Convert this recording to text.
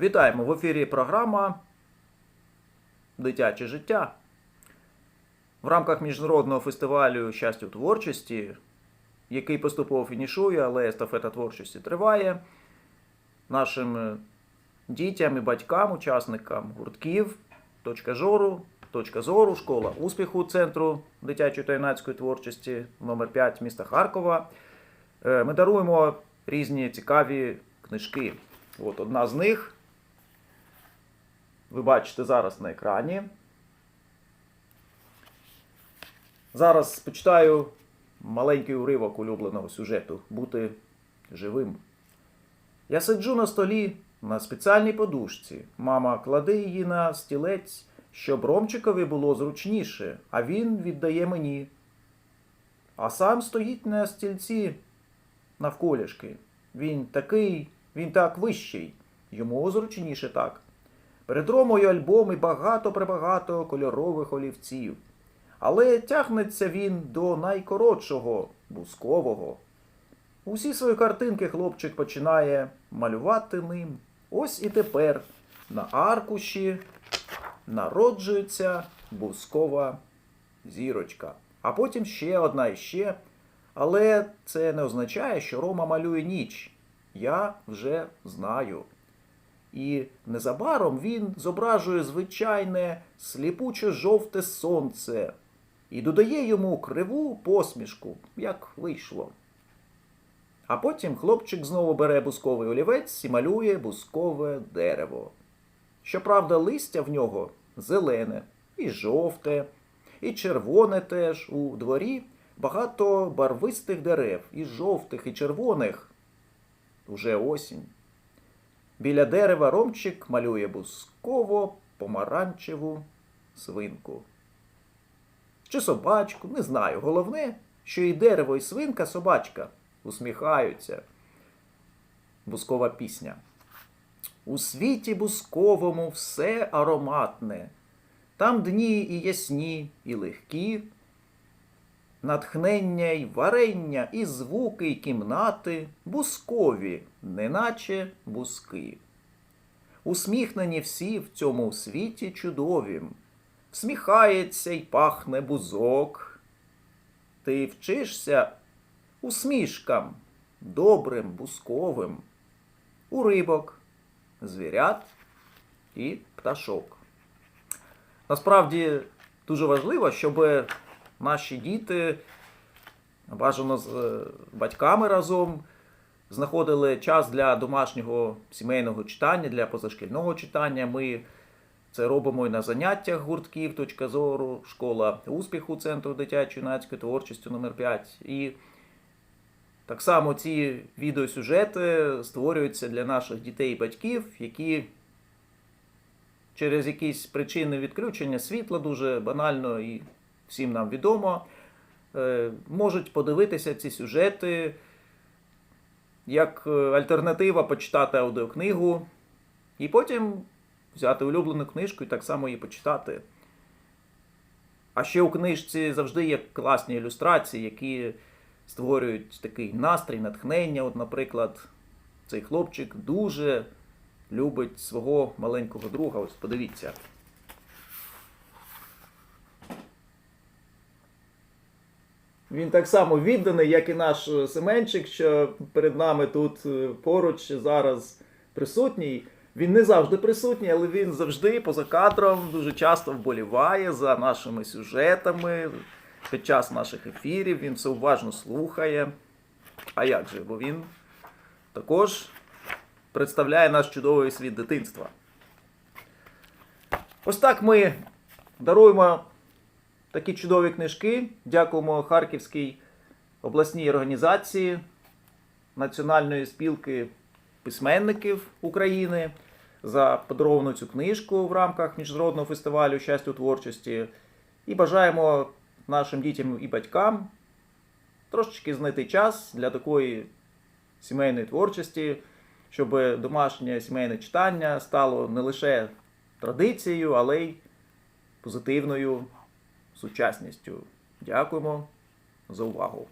Вітаємо в ефірі програма Дитяче життя. В рамках міжнародного фестивалю щастя творчості, який поступово фінішує, але естафета творчості триває. Нашим е, дітям і батькам, учасникам гуртків, точка зору, точка зору, школа успіху Центру дитячої та юнацької творчості номер 5 міста Харкова. Е, Ми даруємо різні цікаві книжки. От одна з них ви бачите зараз на екрані. Зараз почитаю маленький уривок улюбленого сюжету бути живим. Я сиджу на столі на спеціальній подушці. Мама кладе її на стілець, щоб Ромчикові було зручніше, а він віддає мені. А сам стоїть на стільці навколішки. Він такий, він так вищий, йому зручніше так. Перед Ромою альбом і багато-пребагато кольорових олівців. Але тягнеться він до найкоротшого, бускового. Усі свої картинки хлопчик починає малювати ним. Ось і тепер на аркуші народжується бускова зірочка. А потім ще одна і ще. Але це не означає, що Рома малює ніч. Я вже знаю. І незабаром він зображує звичайне сліпуче жовте сонце і додає йому криву посмішку, як вийшло. А потім хлопчик знову бере бусковий олівець і малює бускове дерево. Щоправда, листя в нього зелене, і жовте, і червоне теж у дворі багато барвистих дерев, і жовтих, і червоних. Уже осінь. Біля дерева Ромчик малює бусково помаранчеву свинку. Чи собачку, не знаю. Головне, що і дерево, і свинка собачка усміхаються. Бускова пісня. У світі бусковому все ароматне. Там дні і ясні, і легкі, натхнення й варення, і звуки, і кімнати бускові, неначе буски. Усміхнені всі в цьому світі чудовім, всміхається й пахне бузок. Ти вчишся усмішкам, добрим, бусковим, у рибок, звірят і пташок. Насправді дуже важливо, щоб наші діти бажано з е, батьками разом знаходили час для домашнього сімейного читання, для позашкільного читання. Ми це робимо і на заняттях гуртків, точка зору, школа успіху Центру дитячої юнацької творчості номер 5 І так само ці відеосюжети створюються для наших дітей і батьків, які через якісь причини відключення світла дуже банально і всім нам відомо, е, можуть подивитися ці сюжети як е, альтернатива почитати аудіокнигу, і потім взяти улюблену книжку і так само її почитати. А ще у книжці завжди є класні ілюстрації, які створюють такий настрій, натхнення. От, наприклад, цей хлопчик дуже любить свого маленького друга. Ось подивіться. Він так само відданий, як і наш е, Семенчик, що перед нами тут е, поруч зараз присутній. Він не завжди присутній, але він завжди поза кадром дуже часто вболіває за нашими сюжетами під час наших ефірів. Він все уважно слухає. А як же? Бо він також представляє наш чудовий світ дитинства. Ось так ми даруємо такі чудові книжки. Дякуємо Харківській обласній організації Національної спілки письменників України за подаровану цю книжку в рамках міжнародного фестивалю щастя у творчості. І бажаємо нашим дітям і батькам трошечки знайти час для такої сімейної творчості, щоб домашнє сімейне читання стало не лише традицією, але й позитивною сучасністю. Дякуємо за увагу.